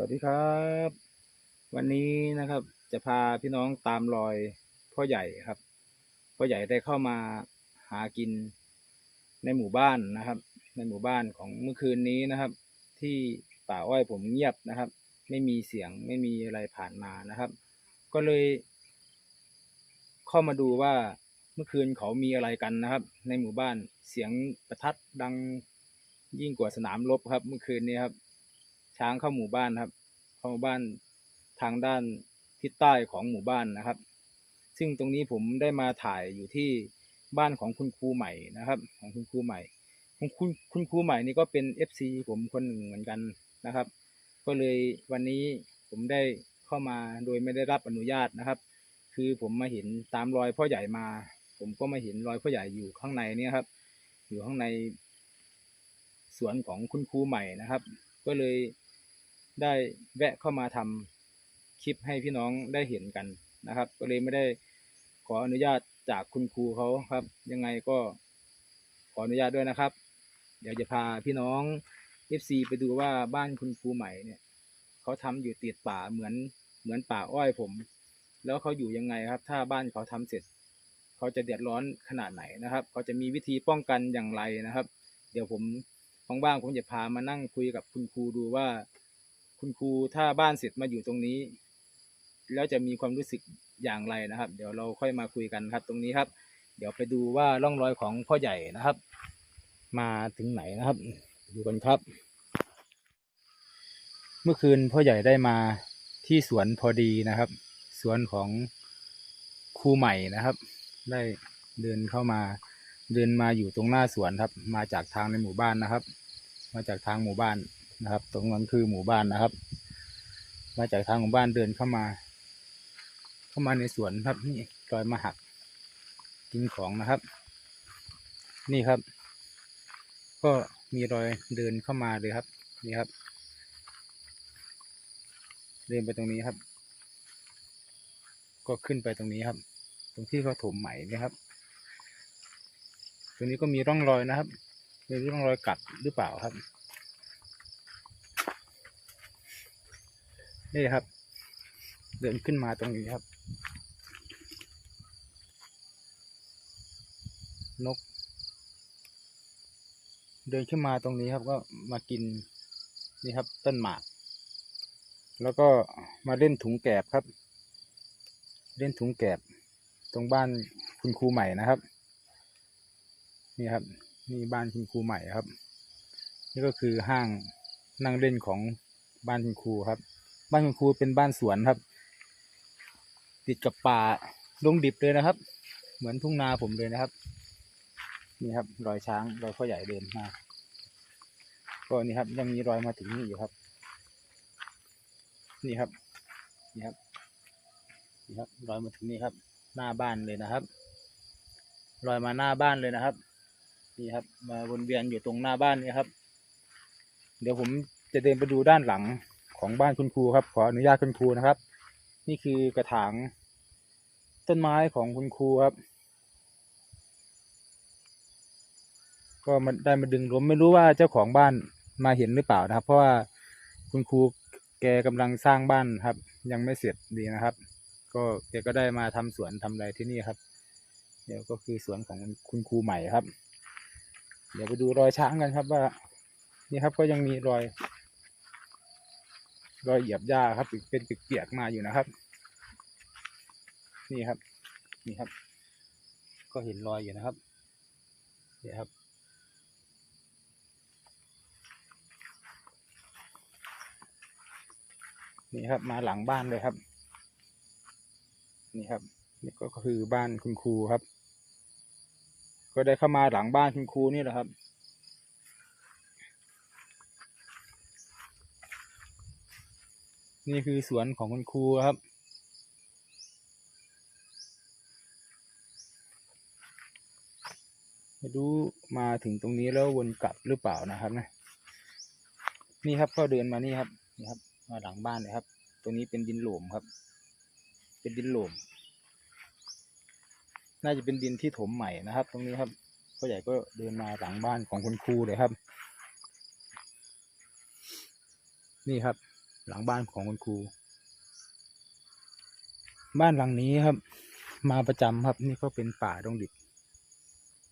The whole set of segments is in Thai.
วัสดีครับ วันนี้นะครับ จะพาพี่น้องตามรอยพ่อใหญ่ครับ พ่อใหญ่ได้เข้ามาหากินในหมู่บ้านนะครับ ในหมู่บ้านของเมื่อคืนนี้นะครับ ที่ป่าอ้อยผมเงียบนะครับ ไม่มีเสียงไม่มีอะไรผ่านมานะครับ ก็เลย เข้ามาดูว่าเมื่อคืนเขามีอะไรกันนะครับ ในหมู่บ้านเสียงประทัดดังยิ่งกว่าสนามรบครับ เมื่อคืนนี้ครับ ช้างเข้าหมู่บ้านครับ เข้าหมู่บ้านทางด้านทิศใต้ของหมู่บ้านนะครับ ซึ่งตรงนี้ผมได้มาถ่ายอยู่ที่บ้านของคุณครูใหม่นะครับ ของคุณครูใหม่คุณคุณคุณครูใหม่นี่ก็เป็น FC ผมคนหนึ่งเหมือนกันนะครับ ก็เลยวันนี้ผมได้เข้ามาโดยไม่ได้รับอนุญาตนะครับ คือผมมาเห็นตามรอยพ่อใหญ่มา ผมก็มาเห็นรอยพ่อใหญ่อยู่ข้างในเนี่ยครับ อยู่ข้างในสวนของคุณครูใหม่นะครับ ก็เลย ได้แวะเข้ามาทำคลิปให้พี่น้องได้เห็นกันนะครับ ก็เลยไม่ได้ขออนุญาตจากคุณครูเขาครับ ยังไงก็ขออนุญาตด้วยนะครับ เดี๋ยวจะพาพี่น้อง FC ไปดูว่าบ้านคุณครูใหม่เนี่ยเขาทำอยู่ติดป่าเหมือนเหมือนป่าอ้อยผม แล้วเขาอยู่ยังไงครับ ถ้าบ้านเขาทำเสร็จ เขาจะเดือดร้อนขนาดไหนนะครับ เขาจะมีวิธีป้องกันอย่างไรนะครับ เดี๋ยวผมว่างๆผมจะพามานั่งคุยกับคุณครูดูว่า คุณครูถ้าบ้านเสร็จมาอยู่ตรงนี้ แล้วจะมีความรู้สึกอย่างไรนะครับ เดี๋ยวเราค่อยมาคุยกันครับ ตรงนี้ครับ เดี๋ยวไปดูว่าร่องรอยของพ่อใหญ่นะครับ มาถึงไหนนะครับดูกันครับ เมื่อคืนพ่อใหญ่ได้มาที่สวนพอดีนะครับ สวนของครูใหม่นะครับ ได้เดินเข้ามาเดินมาอยู่ตรงหน้าสวนครับ มาจากทางในหมู่บ้านนะครับ มาจากทางหมู่บ้าน นะครับ ตรงนั้นคือหมู่บ้านนะครับ มาจากทางหมู่บ้านเดินเข้ามา เข้ามาในสวนครับนี่รอยมาหักกินของนะครับ นี่ครับ ก็มีรอยเดินเข้ามาเลยครับนี่ครับ เดินไปตรงนี้ครับ ก็ขึ้นไปตรงนี้ครับ ตรงที่เขาถมใหม่นะครับ ตรงนี้ก็มีร่องรอยนะครับม่รู้ร่องรอยกัดหรือเปล่าครับ นี่ครับ เดินขึ้นมาตรงนี้ครับ นก เดินขึ้นมาตรงนี้ครับก็มากินนี่ครับ ต้นหมาก แล้วก็มาเล่นถุงแกบครับ เล่นถุงแกบ ตรงบ้านคุณครูใหม่นะครับ นี่ครับ นี่บ้านคุณครูใหม่ครับ นี่ก็คือห้างนั่งเล่นของบ้านคุณครูครับ บ้านคุณครูเป็นบ้านสวนครับ ติดกับป่าลงดิบเลยนะครับ เหมือนทุ่งนาผมเลยนะครับ นี่ครับ รอยช้างรอยพ่อใหญ่เดินมาก็นี่ครับ ยังมีรอยมาถึงนี่อยู่ครับ นี่ครับ นี่ครับนี่ครับ รอยมาถึงนี่ครับ หน้าบ้านเลยนะครับ รอยมาหน้าบ้านเลยนะครับนี่ครับ มาวนเวียนอยู่ตรงหน้าบ้านนี่ครับ เดี๋ยวผมจะเดินไปดูด้านหลัง ของบ้านคุณครูครับ ขออนุญาตคุณครูนะครับ นี่คือกระถางต้นไม้ของคุณครูครับ ก็มันได้มาดึงล้มไม่รู้ว่าเจ้าของบ้านมาเห็นหรือเปล่านะครับ เพราะว่าคุณครูแกกำลังสร้างบ้านครับ ยังไม่เสร็จดีนะครับ ก็แกก็ได้มาทำสวนทำอะไรที่นี่ครับ เดี๋ยวก็คือสวนของคุณครูใหม่ครับ เดี๋ยวไปดูรอยช้างกันครับว่า นี่ครับก็ยังมีรอย รอยเหยียบหญ้าครับเป็นเปียกมาอยู่นะครับ นี่ครับ นี่ครับ ก็เห็นรอยอยู่นะครับนี่ครับนี่ครับมาหลังบ้านเลยครับ นี่ครับนี่ก็คือบ้านคุณครูครับ ก็ได้เข้ามาหลังบ้านคุณครูนี่แหละครับ นี่คือสวนของคุณครูครับ ไม่รู้มาถึงตรงนี้แล้ววนกลับหรือเปล่านะครับนะ นี่ครับก็เดินมานี่ครับนี่ครับ มาหลังบ้านเลยครับ ตรงนี้เป็นดินโหลมครับ เป็นดินโหลมน่าจะเป็นดินที่ถมใหม่นะครับ ตรงนี้ครับพ่อใหญ่ก็เดินมาหลังบ้านของคุณครูเลยครับ นี่ครับ หลังบ้านของคุณครู บ้านหลังนี้ครับ มาประจำครับนี่ก็เป็นป่าดงดิบ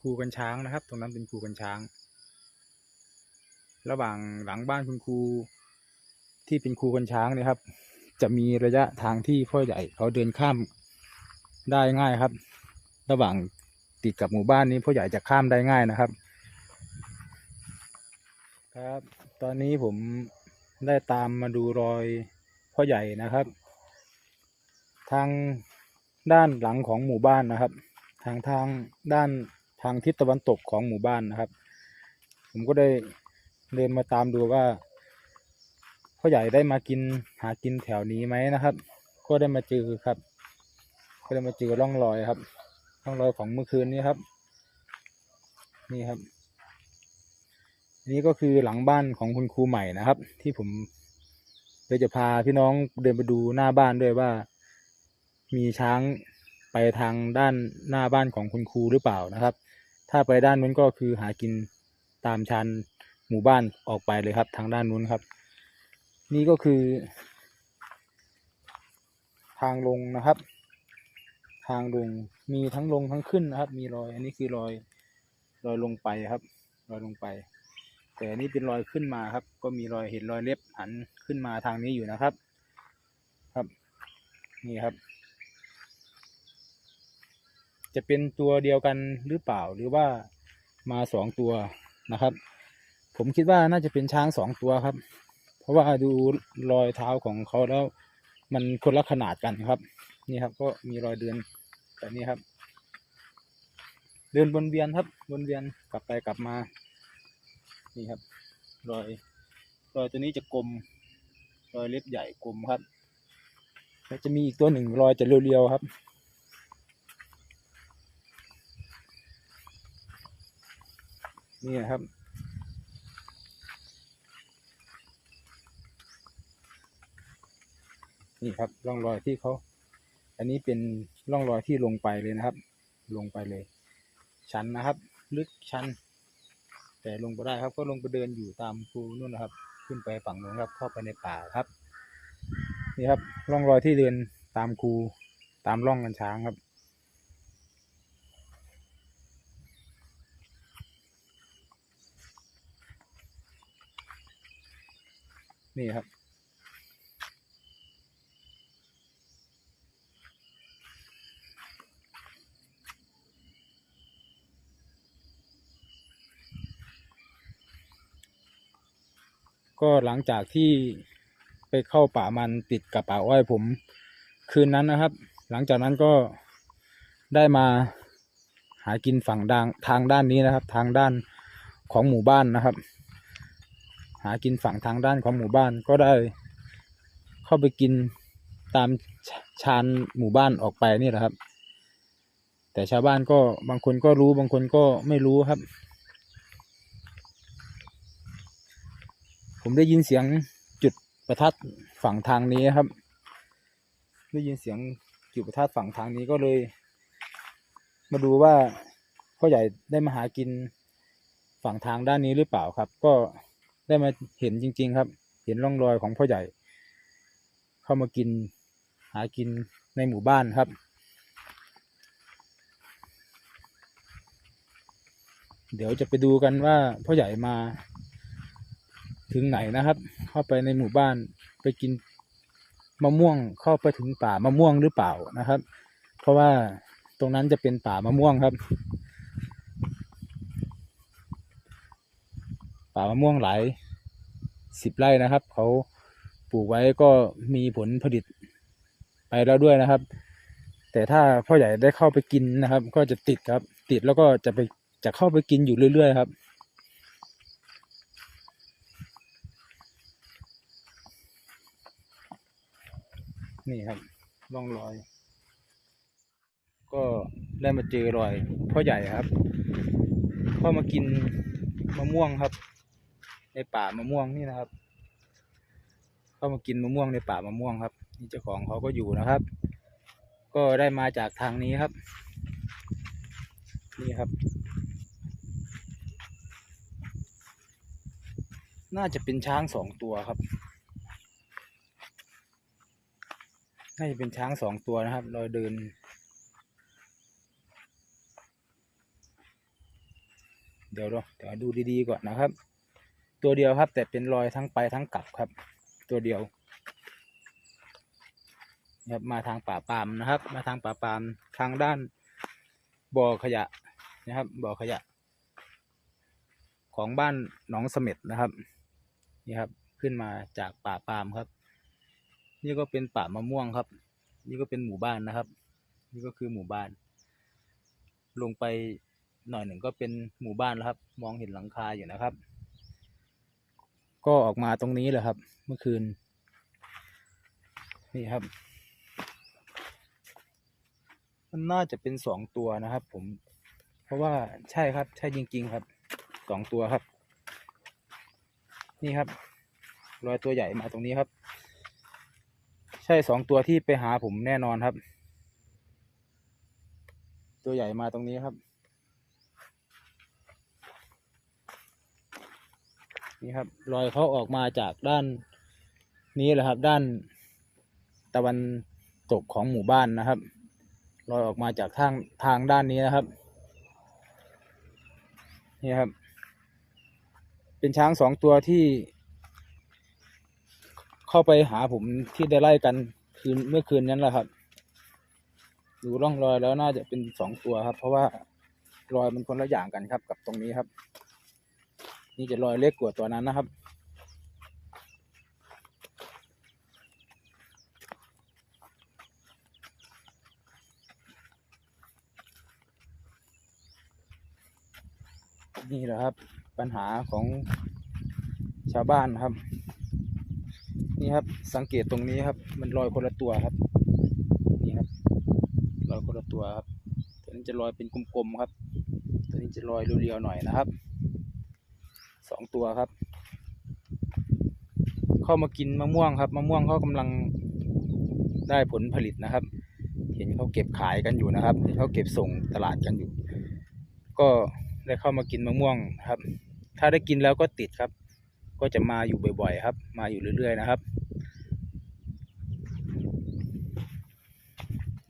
ครูกันช้างนะครับ ตรงนั้นเป็นครูกันช้าง ระหว่างหลังบ้านคุณครูที่เป็นครูกันช้างเนี่ยครับ จะมีระยะทางที่พ่อใหญ่เขาเดินข้ามได้ง่ายครับ ระหว่างติดกับหมู่บ้านนี้พ่อใหญ่จะข้ามได้ง่ายนะครับ ครับ ตอนนี้ผม ได้ตามมาดูรอยพ่อใหญ่นะครับ ทางด้านหลังของหมู่บ้านนะครับ ทางทางด้านทางทิศตะวันตกของหมู่บ้านนะครับ ผมก็ได้เดินมาตามดูว่าพ่อใหญ่ได้มากินหากินแถวนี้ไหมนะครับ ก็ได้มาเจอครับ ก็ได้มาเจอร่องรอยครับร่องรอยของเมื่อคืนนี้ครับ นี่ครับ นี่ก็คือหลังบ้านของคุณครูใหม่นะครับ ที่ผมเดี๋ยวจะพาพี่น้องเดินไปดูหน้าบ้านด้วยว่า มีช้างไปทางด้านหน้าบ้านของคุณครูหรือเปล่านะครับ ถ้าไปด้านนู้นก็คือหากินตามชันหมู่บ้านออกไปเลยครับ ทางด้านนู้นครับ นี่ก็คือ ทางลงนะครับ ทางลงมีทั้งลงทั้งขึ้นนะครับ มีรอย อันนี้คือรอยรอยลงไปครับ รอยลงไป แต่นนี้เป็นรอยขึ้นมาครับ ก็มีรอยเห็นรอยเล็บหันขึ้นมาทางนี้อยู่นะครับ ครับ นี่ครับ จะเป็นตัวเดียวกันหรือเปล่าหรือว่ามาสองตัวนะครับ ผมคิดว่าน่าจะเป็นช้างสองตัวครับ เพราะว่าดูรอยเท้าของเขาแล้วมันคนละขนาดกันครับ นี่ครับ ก็มีรอยเดินแบบนี้ครับ เดินวนเวียนครับวนเวียนกลับไปกลับมา นี่ครับ รอยรอยตัวนี้จะกลม รอยเล็บใหญ่กลมครับแล้วจะมีอีกตัวหนึ่งรอยจะเรียวๆครับนี่ครับ นี่ครับร่องรอยที่เขา อันนี้เป็นร่องรอยที่ลงไปเลยนะครับ ลงไปเลย ชันนะครับ ลึกชัน แต่ลงไปได้ครับ ก็ลงไปเดินอยู่ตามภูนู่นนะครับ ขึ้นไปฝั่งนู้นครับ เข้าไปในป่าครับ นี่ครับร่องรอยที่เดินตามคูตามร่องกันช้างครับนี่ครับ ก็หลังจากที่ไปเข้าป่ามันติดกับป่าอ้อยผม คืนนั้นนะครับ หลังจากนั้นก็ได้มาหากินฝั่งดางทางด้านนี้นะครับ ทางด้านของหมู่บ้านนะครับ หากินฝั่งทางด้านของหมู่บ้านก็ได้ เข้าไปกินตามชชานหมู่บ้านออกไปนี่แหละครับ แต่ชาวบ้านก็บางคนก็รู้บางคนก็ไม่รู้ครับ ผมได้ยินเสียงจุดประทัดฝั่งทางนี้ครับ ได้ยินเสียงจุดประทัดฝั่งทางนี้ก็เลย มาดูว่าพ่อใหญ่ได้มาหากินฝั่งทางด้านนี้หรือเปล่าครับ ก็ได้มาเห็นจริง ๆ ครับ เห็นร่องรอยของพ่อใหญ่ เข้ามากินหากินในหมู่บ้านครับ เดี๋ยวจะไปดูกันว่าพ่อใหญ่มา ถึงไหนนะครับ เข้าไปในหมู่บ้านไปกินมะม่วงเข้าไปถึงป่ามะม่วงหรือเปล่านะครับ เพราะว่าตรงนั้นจะเป็นป่ามะม่วงครับ ป่ามะม่วงหลายสิบไร่นะครับเขาปลูกไว้ก็มีผลผลิตไปแล้วด้วยนะครับ แต่ถ้าพ่อใหญ่ได้เข้าไปกินนะครับ ก็จะติดครับ ติดแล้วก็จะไปจะเข้าไปกินอยู่เรื่อยๆครับ นี่ครับร่องรอย ก็ได้มาเจอรอยพ่อใหญ่ครับเข้ามากินมะม่วงครับ ในป่ามะม่วงนี่นะครับเข้ามากินมะม่วงในป่ามะม่วงครับนี่เจ้าของเขาก็อยู่นะครับ ก็ได้มาจากทางนี้ครับ นี่ครับ น่าจะเป็นช้างสองตัวครับ น่าจะเป็นช้างสองตัวนะครับรอยเดิน เดี๋ยวดูเดี๋ยวดูดีๆก่อนนะครับ ตัวเดียวครับ แต่เป็นรอยทั้งไปทั้งกลับครับ ตัวเดียวนะครับมาทางป่าปามนะครับ มาทางป่าปามทางด้านบ่อขยะนะครับบ่อขยะ ของบ้านหนองเสม็ดนะครับนี่ครับ ขึ้นมาจากป่าปามครับ นี่ก็เป็นป่ามะม่วงครับ นี่ก็เป็นหมู่บ้านนะครับ นี่ก็คือหมู่บ้าน ลงไปหน่อยหนึ่งก็เป็นหมู่บ้านแล้วครับ มองเห็นหลังคาอยู่นะครับ ก็ออกมาตรงนี้แหละครับ เมื่อคืน นี่ครับ มันน่าจะเป็นสองตัวนะครับ ผม เพราะว่าใช่ครับ ใช่จริง ๆ ครับสองตัวครับ นี่ครับ รอยตัวใหญ่มาตรงนี้ครับ ช่สองตัวที่ไปหาผมแน่นอนครับ ตัวใหญ่มาตรงนี้ครับ นี่ครับ รอยเขาออกมาจากด้านนี้แหละครับ ด้านตะวันตกของหมู่บ้านนะครับรอยออกมาจากทางทางด้านนี้นะครับ นี่ครับ เป็นช้างสองตัวที่ เข้าไปหาผมที่ได้ไล่กันคืนเมื่อคืนนั้นแหละครับ ดูร่องรอยแล้วน่าจะเป็นสองตัวครับ เพราะว่ารอยมันคนละอย่างกันครับ กับตรงนี้ครับ นี่จะรอยเล็กกว่าตัวนั้นนะครับนี่แหละครับ ปัญหาของชาวบ้านครับ นี่ครับ สังเกตตรงนี้ครับ มันรอยคนละตัวครับ นี่ครับรอยคนละตัวครับ ตัวนี้จะรอยเป็นกลมๆครับ ตัวนี้จะรอยเรียวๆหน่อยนะครับ สองตัวครับ เข้ามากินมะม่วงครับ มะม่วงเขากำลังได้ผลผลิตนะครับ เห็นเขาเก็บขายกันอยู่นะครับเห็นเขาเก็บส่งตลาดกันอยู่ ก็ได้เข้ามากินมะม่วงครับ ถ้าได้กินแล้วก็ติดครับ ก็จะมาอยู่บ่อยๆครับ มาอยู่เรื่อยๆนะครับ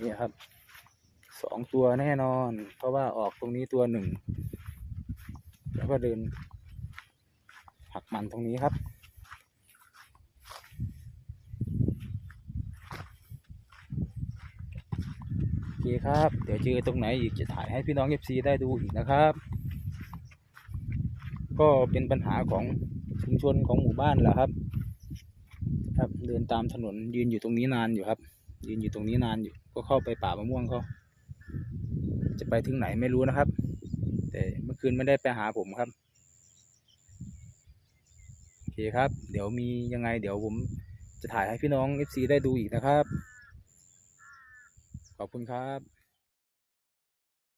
นี่ครับสองตัวแน่นอน เพราะว่าออกตรงนี้ตัวหนึ่งแล้วก็เดินหักมันตรงนี้ครับ โอเคครับ เดี๋ยวเจอตรงไหนอีกจะถ่ายให้พี่น้องเอฟซีได้ดูอีกนะครับ ก็เป็นปัญหาของ ชุมชนของหมู่บ้านแหละครับ ครับเดินตามถนนยืนอยู่ตรงนี้นานอยู่ครับ ยืนอยู่ตรงนี้นานอยู่ ก็เข้าไปป่ามะม่วงเขาจะไปถึงไหนไม่รู้นะครับ แต่เมื่อคืนไม่ได้ไปหาผมครับโอเคครับ เดี๋ยวมียังไง เดี๋ยวผมจะถ่ายให้พี่น้อง FC ได้ดูอีกนะครับ ขอบคุณครับ